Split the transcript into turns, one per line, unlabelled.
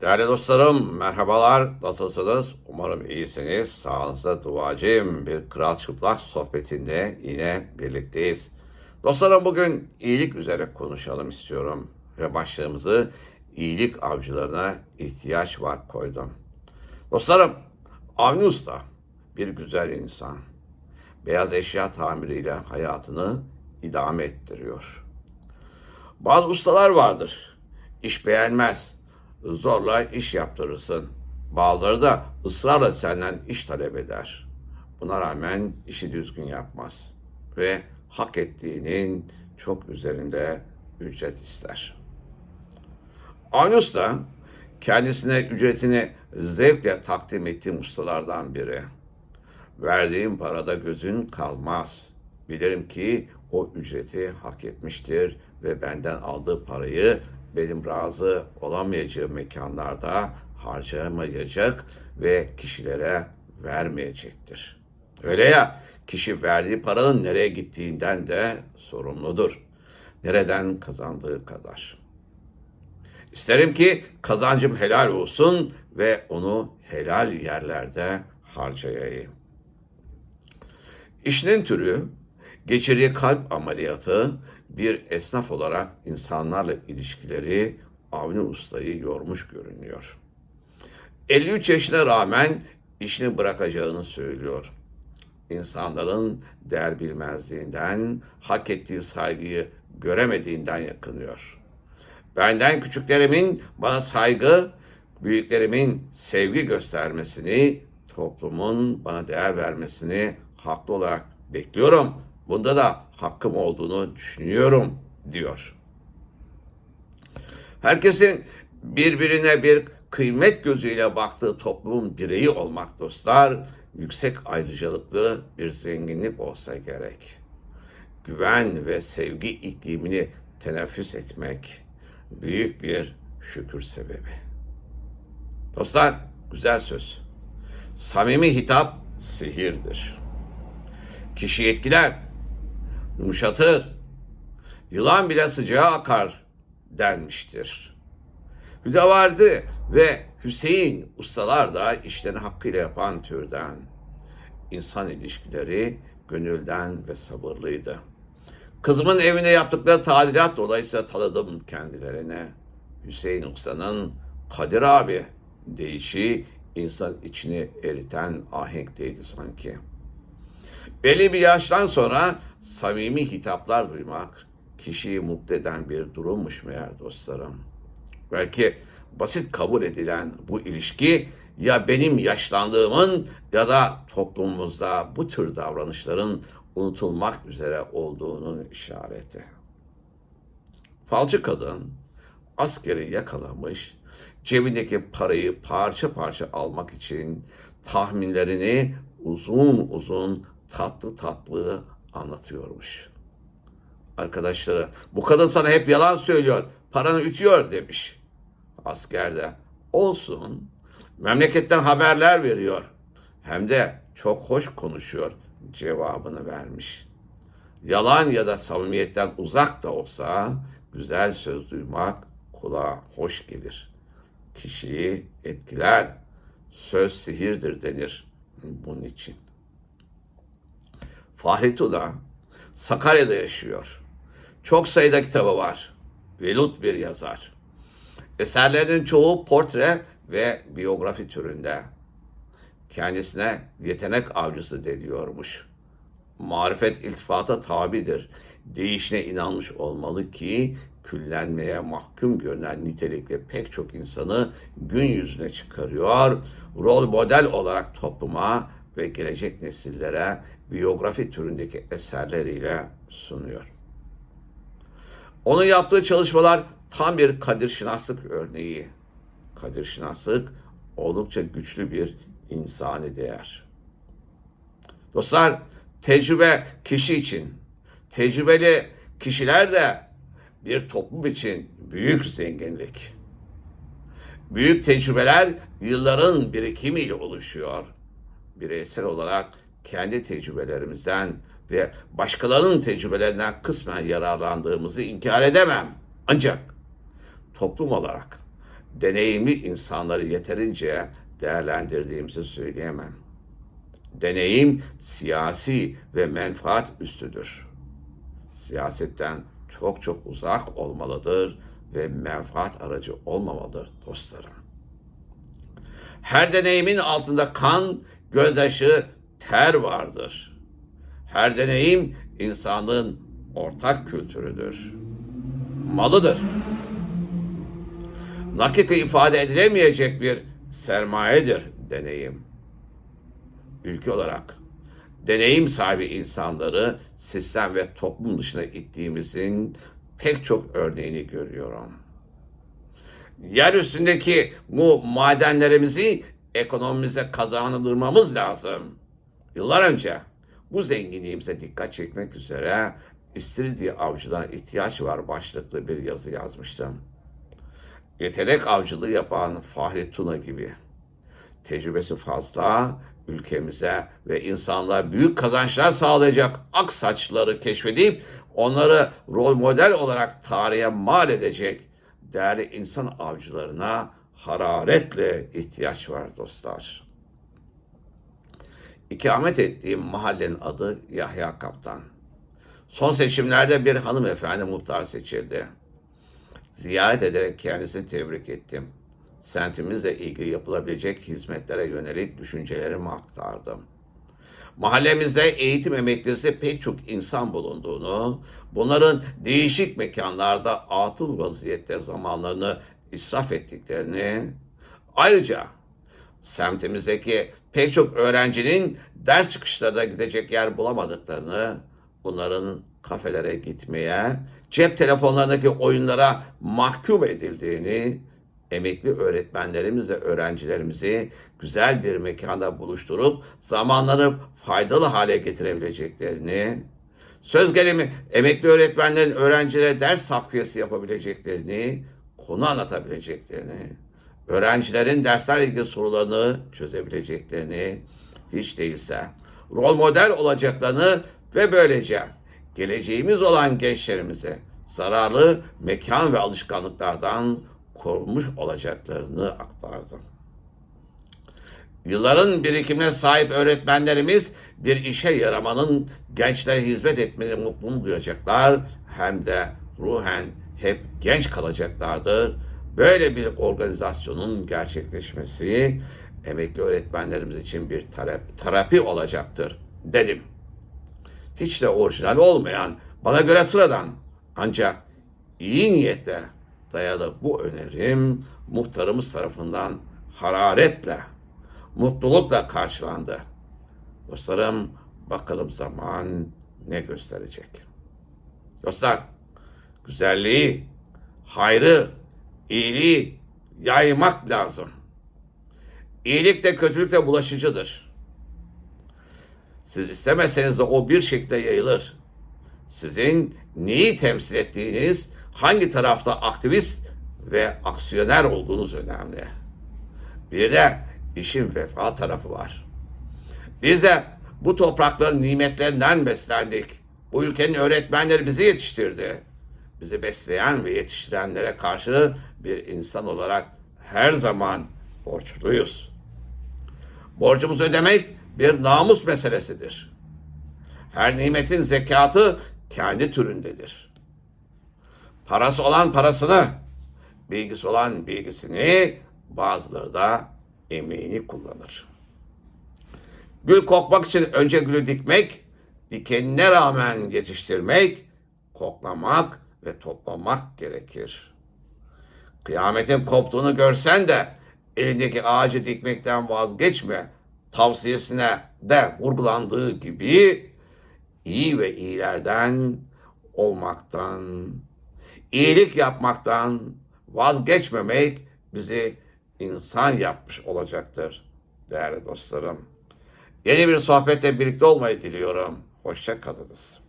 Değerli dostlarım, merhabalar. Nasılsınız? Umarım iyisiniz. Sağlığınıza duacıyım. Bir Kral Çıplak sohbetinde yine birlikteyiz. Dostlarım bugün iyilik üzere konuşalım istiyorum. Ve başlığımızı iyilik avcılarına ihtiyaç var koydum. Dostlarım, Avni Usta bir güzel insan. Beyaz eşya tamiriyle hayatını idame ettiriyor. Bazı ustalar vardır. İş beğenmez. Zorla iş yaptırırsın. Bazıları da ısrarla senden iş talep eder. Buna rağmen işi düzgün yapmaz. Ve hak ettiğinin çok üzerinde ücret ister. Avni Usta kendisine ücretini zevkle takdim ettiğim ustalardan biri. Verdiğim parada gözün kalmaz. Bilirim ki o ücreti hak etmiştir ve benden aldığı parayı benim razı olamayacağım mekanlarda harcamayacak ve kişilere vermeyecektir. Öyle ya, kişi verdiği paranın nereye gittiğinden de sorumludur. Nereden kazandığı kadar. İsterim ki kazancım helal olsun ve onu helal yerlerde harcayayım. İşinin türü geçirdiği kalp ameliyatı bir esnaf olarak insanlarla ilişkileri Avni Usta'yı yormuş görünüyor. 53 yaşına rağmen işini bırakacağını söylüyor. İnsanların değer bilmezliğinden, hak ettiği saygıyı göremediğinden yakınıyor. Benden küçüklerimin bana saygı, büyüklerimin sevgi göstermesini, toplumun bana değer vermesini haklı olarak bekliyorum. Bunda da hakkım olduğunu düşünüyorum diyor. Herkesin birbirine bir kıymet gözüyle baktığı toplumun bireyi olmak dostlar, yüksek ayrıcalıklı bir zenginlik olsa gerek. Güven ve sevgi iklimini teneffüs etmek büyük bir şükür sebebi. Dostlar, güzel söz. Samimi hitap sihirdir. Kişi etkiler, yumuşatır. Yılan bile sıcağa akar denmiştir. Hüdavardı ve Hüseyin ustalar da işlerini hakkıyla yapan türden. İnsan ilişkileri gönülden ve sabırlıydı. Kızımın evine yaptıkları tadilat dolayısıyla tanıdım kendilerine. Hüseyin Usta'nın Kadir abi deyişi insan içini eriten ahenkteydi sanki. Belli bir yaştan sonra samimi hitaplar duymak kişiyi mutlu eden bir durummuş meğer dostlarım. Belki basit kabul edilen bu ilişki ya benim yaşlandığımın ya da toplumumuzda bu tür davranışların unutulmak üzere olduğunun işareti. Falcı kadın askeri yakalamış, cebindeki parayı parça parça almak için tahminlerini uzun uzun tatlı tatlı anlatıyormuş. Arkadaşları bu kadın sana hep yalan söylüyor, paranı ütüyor demiş. Asker de olsun memleketten haberler veriyor. Hem de çok hoş konuşuyor cevabını vermiş. Yalan ya da samimiyetten uzak da olsa güzel söz duymak kulağa hoş gelir. Kişiyi etkiler. Söz sihirdir denir bunun için. Fahri Tuna Sakarya'da yaşıyor. Çok sayıda kitabı var. Velut bir yazar. Eserlerinin çoğu portre ve biyografi türünde. Kendisine yetenek avcısı deniyormuş. Marifet iltifata tabidir. Değişine inanmış olmalı ki küllenmeye mahkum görünen nitelikli pek çok insanı gün yüzüne çıkarıyor. Rol model olarak topluma ve gelecek nesillere biyografi türündeki eserleriyle sunuyor. Onun yaptığı çalışmalar tam bir Kadir Şinaslık örneği. Kadir Şinaslık oldukça güçlü bir insani değer. Dostlar, tecrübe kişi için, tecrübeli kişiler de bir toplum için büyük zenginlik. Büyük tecrübeler yılların birikimiyle oluşuyor. Bireysel olarak kendi tecrübelerimizden ve başkalarının tecrübelerinden kısmen yararlandığımızı inkar edemem. Ancak toplum olarak deneyimli insanları yeterince değerlendirdiğimizi söyleyemem. Deneyim siyasi ve menfaat üstüdür. Siyasetten çok çok uzak olmalıdır ve menfaat aracı olmamalıdır dostlarım. Her deneyimin altında kan, gözyaşı, ter vardır. Her deneyim insanlığın ortak kültürüdür. Malıdır. Nakitle ifade edilemeyecek bir sermayedir deneyim. Ülke olarak deneyim sahibi insanları sistem ve toplum dışına ittiğimizin pek çok örneğini görüyorum. Yeryüzündeki bu madenlerimizi ekonomimize kazandırmamız lazım. Yıllar önce bu zenginliğimize dikkat çekmek üzere İstiridye avcılarına ihtiyaç var başlıklı bir yazı yazmıştım. Yetenek avcılığı yapan Fahri Tuna gibi tecrübesi fazla, ülkemize ve insanlığa büyük kazançlar sağlayacak ak saçları keşfedip onları rol model olarak tarihe mal edecek değerli insan avcılarına hararetle ihtiyaç var dostlar. İkamet ettiğim mahallenin adı Yahya Kaptan. Son seçimlerde bir hanımefendi muhtar seçildi. Ziyaret ederek kendisini tebrik ettim. Sentimizle ilgili yapılabilecek hizmetlere yönelik düşüncelerimi aktardım. Mahallemizde eğitim emeklisi pek çok insan bulunduğunu, bunların değişik mekanlarda atıl vaziyette zamanlarını israf ettiklerini, ayrıca semtimizdeki pek çok öğrencinin ders çıkışlarına gidecek yer bulamadıklarını, bunların kafelere gitmeye, cep telefonlarındaki oyunlara mahkum edildiğini, emekli öğretmenlerimizle öğrencilerimizi güzel bir mekanda buluşturup zamanları faydalı hale getirebileceklerini, söz gelimi emekli öğretmenlerin öğrencilere ders takviyesi yapabileceklerini, konu anlatabileceklerini, öğrencilerin derslerle ilgili sorularını çözebileceklerini, hiç değilse rol model olacaklarını ve böylece geleceğimiz olan gençlerimize zararlı mekan ve alışkanlıklardan korunmuş olacaklarını aktardım. Yılların birikimine sahip öğretmenlerimiz bir işe yaramanın gençlere hizmet etmenin mutluluğunu duyacaklar hem de ruhen hep genç kalacaklardır. Böyle bir organizasyonun gerçekleşmesi emekli öğretmenlerimiz için bir terapi, olacaktır dedim. Hiç de orijinal olmayan, bana göre sıradan ancak iyi niyetle dayalı bu önerim muhtarımız tarafından hararetle, mutlulukla karşılandı. Dostlarım bakalım zaman ne gösterecek. Dostlar güzelliği, hayrı, iyiliği yaymak lazım. İyilik de kötülük de bulaşıcıdır. Siz istemeseniz de o bir şekilde yayılır. Sizin neyi temsil ettiğiniz, hangi tarafta aktivist ve aksiyoner olduğunuz önemli. Bir de işin vefa tarafı var. Biz de bu toprakların nimetlerinden beslendik. Bu ülkenin öğretmenleri bizi yetiştirdi. Bizi besleyen ve yetiştirenlere karşı bir insan olarak her zaman borçluyuz. Borcumuzu ödemek bir namus meselesidir. Her nimetin zekatı kendi türündedir. Parası olan parasını, bilgisi olan bilgisini, bazıları da emeğini kullanır. Gül kokmak için önce gülü dikmek, dikenine rağmen yetiştirmek, koklamak ve toplamak gerekir. Kıyametin koptuğunu görsen de elindeki ağacı dikmekten vazgeçme tavsiyesine de vurgulandığı gibi iyi ve iyilerden olmaktan, iyilik yapmaktan vazgeçmemek bizi insan yapmış olacaktır değerli dostlarım. Yeni bir sohbette birlikte olmayı diliyorum. Hoşça kalınız.